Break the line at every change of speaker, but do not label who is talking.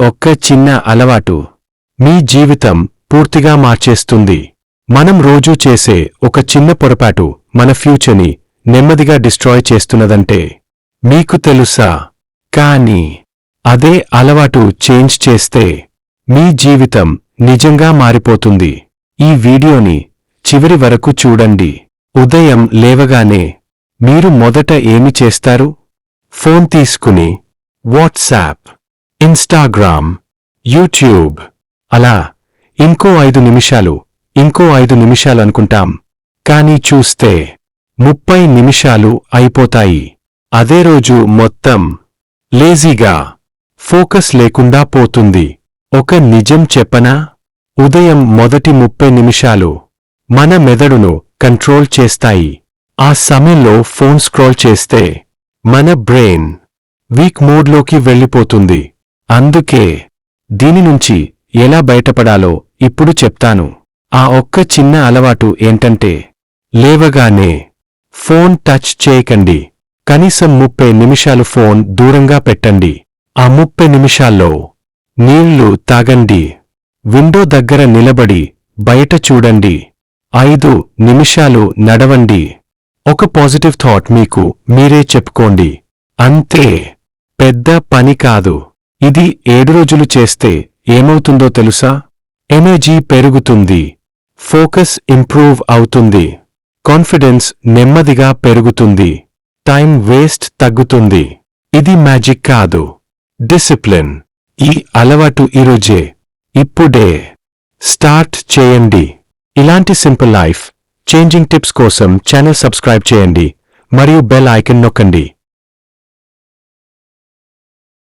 ఒక్క చిన్న అలవాటు. మీ జీవితం పూర్తిగా మార్చేస్తుంది. మనం రోజూ చేసే ఒక చిన్న పొరపాటు మన ఫ్యూచర్ని నెమ్మదిగా డిస్ట్రాయ్ చేస్తున్నదంటే. మీకు తెలుసా? కానీ అదే అలవాటు చేంజ్ చేస్తే మీ జీవితం నిజంగా మారిపోతుంది. ఈ వీడియోని చివరి వరకు చూడండి. ఉదయం లేవగానే మీరు మొదట ఏమి చేస్తారు? ఫోన్ తీసుకుని వాట్సాప్. ఇన్స్టాగ్రామ్ యూట్యూబ్ అలా ఇంకో ఐదు నిమిషాలు ఇంకో ఐదు నిమిషాలు అనుకుంటాం. కానీ చూస్తే ముప్పై నిమిషాలు అయిపోతాయి. అదే రోజు మొత్తం లేజీగా ఫోకస్ లేకుండా పోతుంది. ఒక నిజం చెప్పనా? ఉదయం మొదటి ముప్పై నిమిషాలు మన మెదడును కంట్రోల్ చేస్తాయి. ఆ సమయంలో ఫోన్ స్క్రోల్ చేస్తే మన బ్రెయిన్ వీక్ మోడ్లోకి వెళ్ళిపోతుంది. అందుకే దీని నుంచి ఎలా బయటపడాలో ఇప్పుడు చెప్తాను. ఆ ఒక్క చిన్న అలవాటు ఏంటంటే లేవగానే ఫోన్ టచ్ చేయకండి. కనీసం ముప్పై నిమిషాలు ఫోన్ దూరంగా పెట్టండి. ఆ ముప్పై నిమిషాల్లో నీళ్ళు తాగండి. విండో దగ్గర నిలబడి బయట చూడండి. ఐదు నిమిషాలు నడవండి. ఒక పాజిటివ్ థాట్ మీకు మీరే చెప్పుకోండి. అంతే. పెద్ద పని కాదు. ఇది ఏడు రోజులు చేస్తే ఏమవుతుందో తెలుసా? ఎనర్జీ పెరుగుతుంది. ఫోకస్ ఇంప్రూవ్ అవుతుంది. కాన్ఫిడెన్స్ నెమ్మదిగా పెరుగుతుంది. టైం వేస్ట్ తగ్గుతుంది. ఇది మ్యాజిక్ కాదు. డిసిప్లిన్. ఈ అలవాటు ఈరోజే. ఇప్పుడే. స్టార్ట్ చేయండి. ఇలాంటి సింపుల్ లైఫ్ చేంజింగ్ టిప్స్ కోసం ఛానల్ సబ్స్క్రైబ్ చేయండి. మరియు బెల్ ఐకన్ నొక్కండి.